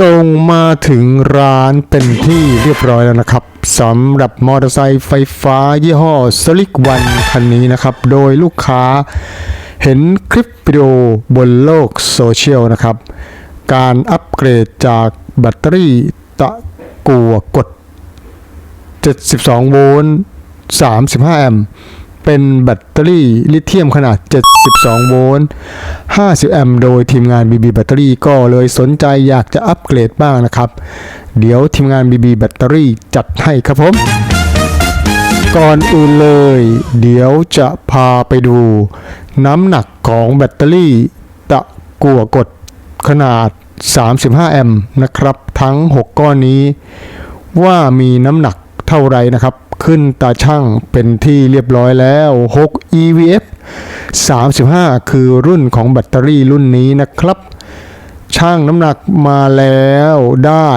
ส่งมาถึงร้านเป็นที่เรียบร้อยแล้วนะครับสำหรับมอเตอร์ไซค์ไฟฟ้ายี่ห้อ Slick One คันนี้นะครับ โดยลูกค้าเห็นคลิปวิดีโอบนโลกโซเชียลนะครับ การอัปเกรดจากแบตเตอรี่ตะกัวกด 72 โวลต์ 35 แอมป์ เป็นแบตเตอรี่ลิเธียมขนาด 72 โวลต์ 50 แอมป์โดยทีมงาน BB แบตเตอรี่ก็เลยสนใจอยากจะอัปเกรดบ้างนะครับ เดี๋ยวทีมงาน BB แบตเตอรี่จัดให้ครับผม ก่อนอื่นเลย เดี๋ยวจะพาไปดู น้ำหนักของแบตเตอรี่ตะกัวกดขนาด 35 แอมป์นะครับ ทั้ง 6 ก้อนนี้ ว่ามีน้ำหนักเท่าไรนะครับ ขึ้นตาช่างเป็นที่เรียบร้อยแล้ว 6 EVF 35 คือรุ่นของแบตเตอรี่รุ่นนี้นะครับ ช่างน้ำหนักมาแล้วได้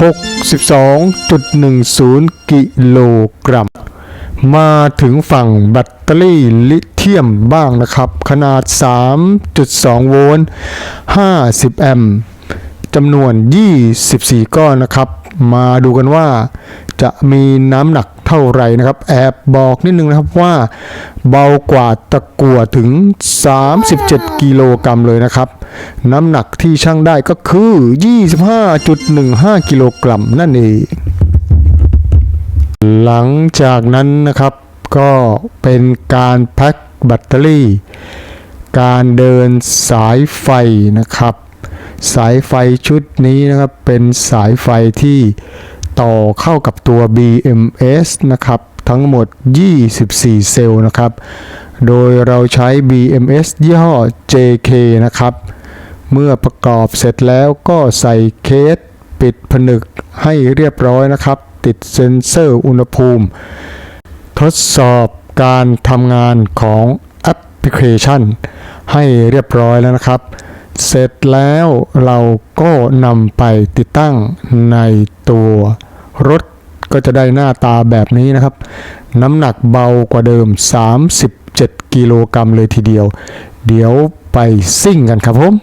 62.10 กิโลกรัม มาถึงฝั่งแบตเตอรี่ลิเธียมบ้างนะครับ ขนาด 3.2 โวลต์ 50 แอมป์จำนวน 24 ก้อนนะครับ มาดูกันว่าจะมีน้ำหนัก เท่าไหร่นะครับ แอบบอกนิดนึงนะครับว่าเบากว่าตะกั่วถึง 37 กิโลกรัมเลยนะครับ น้ำหนักที่ช่างได้ก็คือ 25.15 กิโลกรัมนั่นเอง หลังจากนั้นนะครับก็เป็นการแพ็คแบตเตอรี่ การเดินสายไฟนะครับ สายไฟชุดนี้นะครับเป็นสายไฟที่ ต่อเข้ากับตัว BMS นะครับทั้งหมด 24 เซลล์นะครับ โดยเราใช้ BMS ยี่ห้อ JK นะครับ เมื่อประกอบเสร็จแล้วก็ใส่เคสปิดผนึกให้เรียบร้อยนะครับ ติดเซ็นเซอร์อุณหภูมิ ทดสอบการทำงานของแอปพลิเคชัน ให้เรียบร้อยแล้วนะครับ เสร็จแล้วเราก็นำไปติดตั้งในตัว รถก็จะได้หน้าตาแบบนี้นะครับ น้ำหนักเบากว่าเดิม 37 กิโลกรัมเลยทีเดียว เดี๋ยวไปซิ่งกันครับผม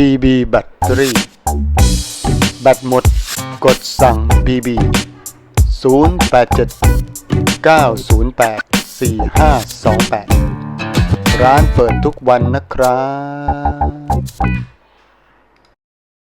BB แบตเตอรี่ แบตหมด กดสั่ง BB 087 908 4528 ร้านเปิดทุกวันนะครับ